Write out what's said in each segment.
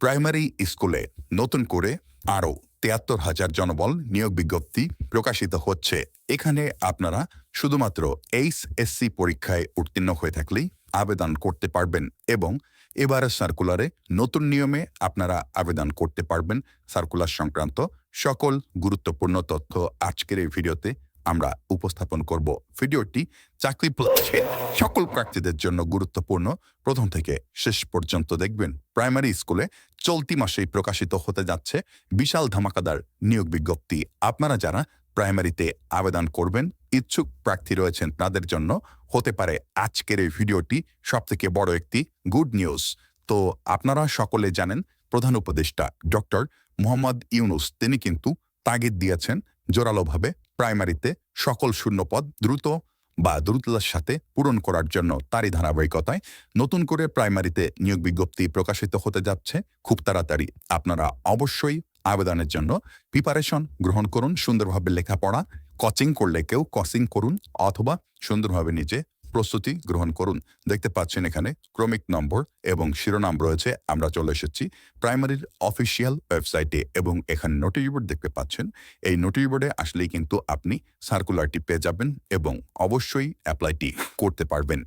Primary স্কুলে নতুন করে আরও তিয়াত্তর হাজার জনবল নিয়োগ বিজ্ঞপ্তি প্রকাশিত হচ্ছে। এখানে আপনারা শুধুমাত্র এইচ এসসি পরীক্ষায় উত্তীর্ণ হয়ে থাকলেই আবেদন করতে পারবেন এবং এবারের সার্কুলারে নতুন নিয়মে আপনারা আবেদন করতে পারবেন। সার্কুলার সংক্রান্ত সকল গুরুত্বপূর্ণ তথ্য আজকের এই ভিডিওতে আমরা উপস্থাপন করব ভিডিওটি চাকরি সকল প্রার্থীদের জন্য গুরুত্বপূর্ণ। প্রথম থেকে শেষ পর্যন্ত দেখবেন প্রাইমারি স্কুলে চলতি মাসেই প্রকাশিত হতে যাচ্ছে বিশাল ধামাকাদার নিয়োগ বিজ্ঞপ্তি। আপনারা যারা প্রাইমারিতে আবেদন করবেন, ইচ্ছুক প্রার্থী রয়েছেন তাদের জন্য হতে পারে আজকের এই ভিডিওটি সবথেকে বড় একটি গুড নিউজ। তো আপনারা সকলে জানেন, প্রধান উপদেষ্টা ডক্টর মোহাম্মদ ইউনুস, তিনি কিন্তু তাগিদ দিয়েছেন জোরালোভাবে প্রাইমারিতে সকল শূন্যপদ দ্রুত বা দ্রুততার সাথে পূরণ করার জন্য তারই ধারাবাহিকতায় নতুন করে প্রাইমারিতে নিয়োগ বিজ্ঞপ্তি প্রকাশিত হতে যাচ্ছে। খুব তাড়াতাড়ি আপনারা অবশ্যই আবেদনের জন্য প্রিপারেশন গ্রহণ করুন, সুন্দরভাবে লেখাপড়া কচিং করলে কেউ কচিং করুন অথবা সুন্দরভাবে নিজে প্রস্তুতি গ্রহণ করুন। দেখতে পাচ্ছেন এখানে ক্রমিক নম্বর এবং শিরোনাম রয়েছে। আমরা চলে এসেছি প্রাইমারির অফিসিয়াল ওয়েবসাইটে এবং এখানে নোটিশ বোর্ড দেখতে পাচ্ছেন। এই নোটিশ বোর্ডে আসলেই কিন্তু আপনি সার্কুলারটি পেয়ে যাবেন এবং অবশ্যই অ্যাপ্লাইটি করতে পারবেন।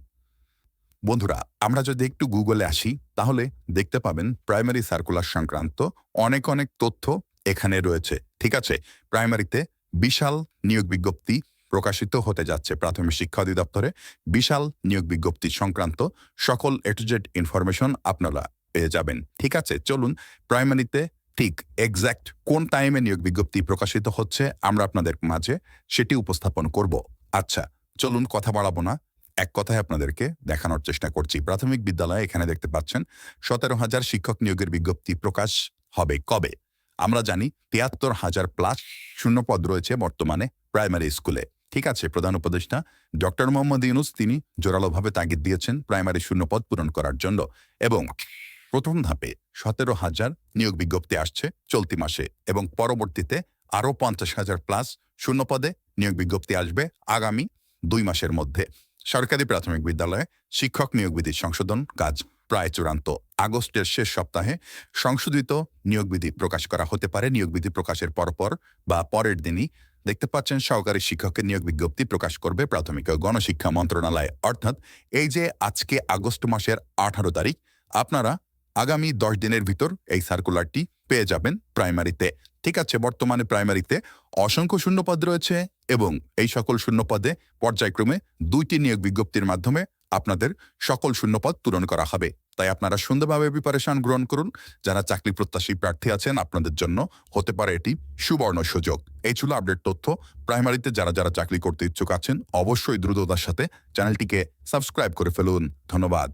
বন্ধুরা, আমরা যদি একটু গুগলে আসি, তাহলে দেখতে পাবেন প্রাইমারি সার্কুলার সংক্রান্ত অনেক অনেক তথ্য এখানে রয়েছে। ঠিক আছে? প্রাইমারিতে বিশাল নিয়োগ বিজ্ঞপ্তি প্রকাশিত হতে যাচ্ছে প্রাথমিক শিক্ষা অধিদপ্তরে। বিশাল নিয়োগ বিজ্ঞপ্তি সংক্রান্ত সকল এটুজেড ইনফরমেশন আপনারা পেয়ে যাবেন। ঠিক আছে, চলুন প্রাইমারিতে ঠিক এক্স্যাক্ট কোন টাইমে নিয়োগ বিজ্ঞপ্তি প্রকাশিত হচ্ছে আমরা আপনাদের মাঝে সেটি উপস্থাপন করব। আচ্ছা চলুন কথা বাড়াবো না। এক কথায় আপনাদেরকে দেখানোর চেষ্টা করছি। প্রাথমিক বিদ্যালয়ে এখানে দেখতে পাচ্ছেন, সতেরো হাজার শিক্ষক নিয়োগের বিজ্ঞপ্তি প্রকাশ হবে কবে? আমরা জানি তিয়াত্তর হাজার প্লাস শূন্যপদ রয়েছে বর্তমানে প্রাইমারি স্কুলে। ঠিক আছে, প্রধান উপদেষ্টা। ডক্টর মোহাম্মদ ইউনুস, তিনি জোরালোভাবে তাগিদ দিয়েছেন প্রাইমারি শূন্যপদ পূরণ করার জন্য এবং প্রথম ধাপে সতেরো হাজার নিয়োগ বিজ্ঞপ্তি আসছে চলতি মাসে এবং পরবর্তীতে আরও পঞ্চাশ হাজার প্লাস শূন্যপদে নিয়োগ বিজ্ঞপ্তি আসবে আগামী দুই মাসের মধ্যে। সরকারি প্রাথমিক বিদ্যালয়ে শিক্ষক নিয়োগ বিধি সংশোধন কাজ প্রায় চূড়ান্ত। আগস্টের শেষ সপ্তাহে সংশোধিত নিয়োগ বিধি প্রকাশ করা হতে পারে। নিয়োগ বিধি প্রকাশের পরপর বা পরের দিনই দেখতে পাচ্ছেন সহকারী শিক্ষকের নিয়োগ বিজ্ঞপ্তি প্রকাশ করবে প্রাথমিক ও গণশিক্ষা মন্ত্রণালয়। অর্থাৎ এই যে আজকে আগস্ট মাসের আঠারো তারিখ, আপনারা আগামী দশ দিনের ভিতর এই সার্কুলারটি পেয়ে যাবেন প্রাইমারিতে। ঠিক আছে, বর্তমানে প্রাইমারিতে অসংখ্য শূন্যপদ রয়েছে এবং এই সকল শূন্যপদে পর্যায়ক্রমে দুইটি নিয়োগ বিজ্ঞপ্তির মাধ্যমে আপনাদের সকল শূন্যপদ পূরণ করা হবে। তাই আপনারা সুন্দরভাবে প্রিপারেশন গ্রহণ করুন। যারা চাকরি প্রত্যাশী প্রার্থী আছেন, আপনাদের জন্য হতে পারে এটি সুবর্ণ সুযোগ। এই ছিল আপডেট তথ্য। প্রাইমারিতে যারা যারা চাকরি করতে ইচ্ছুক আছেন, অবশ্যই দ্রুততার সাথে চ্যানেলটিকে সাবস্ক্রাইব করে ফেলুন। ধন্যবাদ।